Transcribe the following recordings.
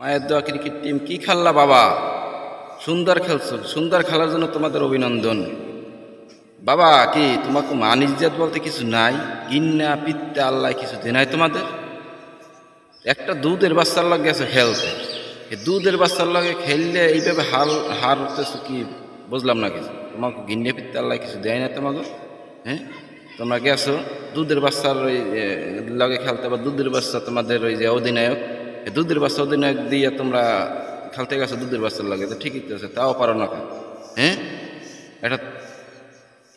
মায়ের দোয়া cricket team, কি খেললা বাবা? সুন্দর খেলছো, সুন্দর খেলার জন্য তোমাদের অভিনন্দন। বাবা, কি তোমাকে মান ইজ্জত বলতে কিছু নাই? গিন্না, পিত্তে, আল্লাহ কিছু দেয় নাই তোমাদের? একটা দুধের বাচ্চার লগে গেছে খেলতে। দুধের বাচ্চার লগে খেললে এইভাবে হাল, হার হতেছো কি বুঝলাম না কিছু। তোমাকে গিন্নে, পিত্তে, আল্লাহ কিছু দেয় না তোমাকে? হ্যাঁ? তোমরা গেছো দুধের বাচ্চার ওই লগে খেলতে বা দুধের বাচ্চা তোমাদের ওই যে অধিনায়ক দুধের বাচ্চা অধিনায়ক দিয়ে তোমরা খেলতে গেছো, দুধের বাচ্চার লাগে, তো ঠিকই তো আছে, তাও পারো না হ্যাঁ? এটা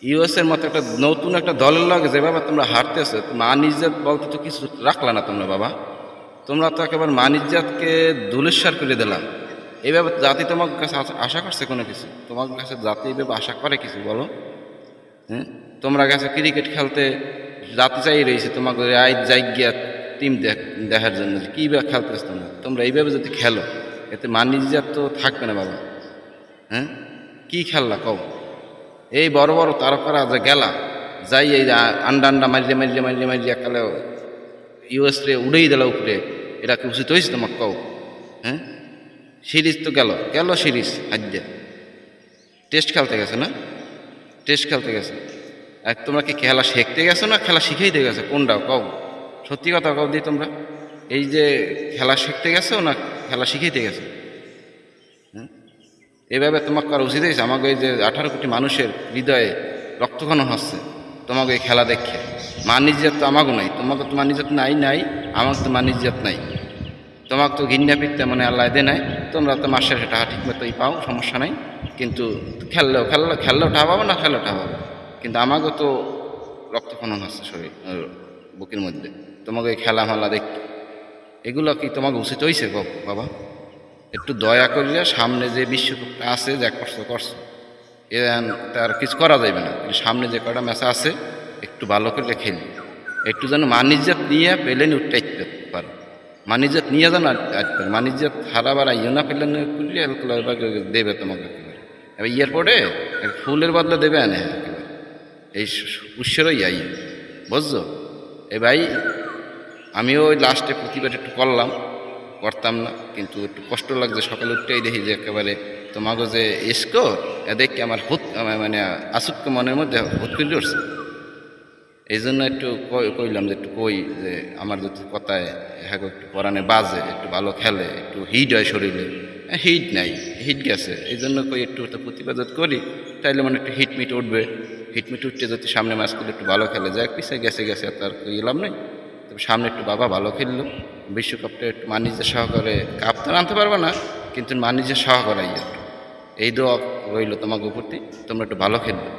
ইউএসের মতো একটা নতুন একটা দলের লাগে যেভাবে তোমরা হারতেছো মান ইজ্জত বলতে তো কিছু রাখলা না তোমরা বাবা। তোমরা তো একেবারে মান ইজ্জতকে দুলেশ্বর করে দিলাম এইভাবে জাতি তোমার কাছে আশা- করছে কোনো কিছু? তোমার কাছে জাতি এইভাবে আশা করে কিছু, বলো। হ্যাঁ? তোমরা গেছো ক্রিকেট খেলতে, জাতি চাই রয়েছে, তোমাকে আই জায়গা টিম দেখার জন্য যে কীভাবে খেলতেছ তোমরা? তোমরা এইভাবে যদি খেলো, এতে মান ইজ্জত তো থাকবে না বাবা। হ্যাঁ? কী খেললা কও? এই বড় বড় তারকারা যে গেলা, যাই এই আন্ডা আন্ডা মারিয়ে মারিয়ে মারিয়ে মারিয়ে একালে ইউএস রে উড়েই দিল উপরে। এটা কি উচিত হয়েছে তোমার কও? হ্যাঁ? সিরিজ তো গেল। গেল সিরিজ আজ্ঞা টেস্ট খেলতে গেছে না? টেস্ট খেলতে গেছে। আর তোমরা কি খেলা শিখতে গেছো না খেলা শিখাইতে গেছো? কোনটা কও? সত্যি কথা কও দি তোমরা, এই যে খেলা শিখতে গেছো না খেলা শিখাইতে গেছো? এভাবে তোমাকে করা উচিত হয়েছে, আমাকে এই যে আঠারো কোটি মানুষের হৃদয়ে রক্তক্ষরণ হচ্ছে, তোমাকে এই খেলা দেখে। মানিজ্জাত তো আমাকেও নাই, তোমাকে তো মানিজ্জাত নাই নাই, আমাকে তো মানিজ্জাত নাই। তোমাকে তো ঘিন্না পিত্তে মানে আল্লাহ দে নাই, তোমরা তো মাসের টাকা ঠিক মতোই পাও, সমস্যা নাই। কিন্তু খেললেও খেললে, খেললেও টাকা পাবো না খেললেও টাকা পাবো। কিন্তু আমাকেও তো রক্তক্ষরণ হচ্ছে শরীর বুকের মধ্যে। তোমাকে খেলা মেলা দেখতে এগুলো কি তোমাকে উচিত হয়েছে গো বাবা? একটু দয়া করিয়া সামনে যে বিশ্বকাপটা আছে, যা করছ করছ, এ তার কিছু করা যাবে না। সামনে যে কটা ম্যাচ আছে, একটু ভালো করে খেলি একটু যেন মানিজ্জাত নিয়ে পেলেন উঠতে পারো মানিজ্জাত নিয়ে যেন আসতে পারে মানিজ্জাত হারাবার আইও না পেলেন দেবে তোমাকে এবার এয়ারপোর্টে ফুলের বদলে দেবে আনে এই উৎসরই আই। বুঝছ? এ ভাই আমিও ওই লাস্টে প্রতিবার একটু করলাম, করতাম না, কিন্তু একটু কষ্ট লাগছে, সকালে উঠতেই দেখি যে একেবারে তোমাকে যে এসকো এদেরকে আমার হুত মানে আসুক্য মনের মধ্যে হুত করে উঠছে। এই জন্য একটু কই- কইলাম যে একটু কই যে আমার যদি কথায় হ্যাঁ একটু পরাণে বাজে, একটু ভালো খেলে, একটু হিট হয় শরীরে। হিট নাই, হিট গেছে এই জন্য কই একটু তো প্রতিবাদত করি, তাইলে মানে একটু হিট মিট উঠবে। হিট মিট উঠতে যদি সামনে ম্যাচ করলে একটু ভালো খেলে যাক পিছিয়ে গেছে গেছে তার এলাম নেই। তবে সামনে একটু বাবা ভালো খেললো। বিশ্বকাপটা একটু মানিজের সহকারে কাপ তো আনতে পারবে না, কিন্তু মানিজের সহকারে এই দোয়া রইল তোমাকে উপরতে তোমরা একটু ভালো খেলবে।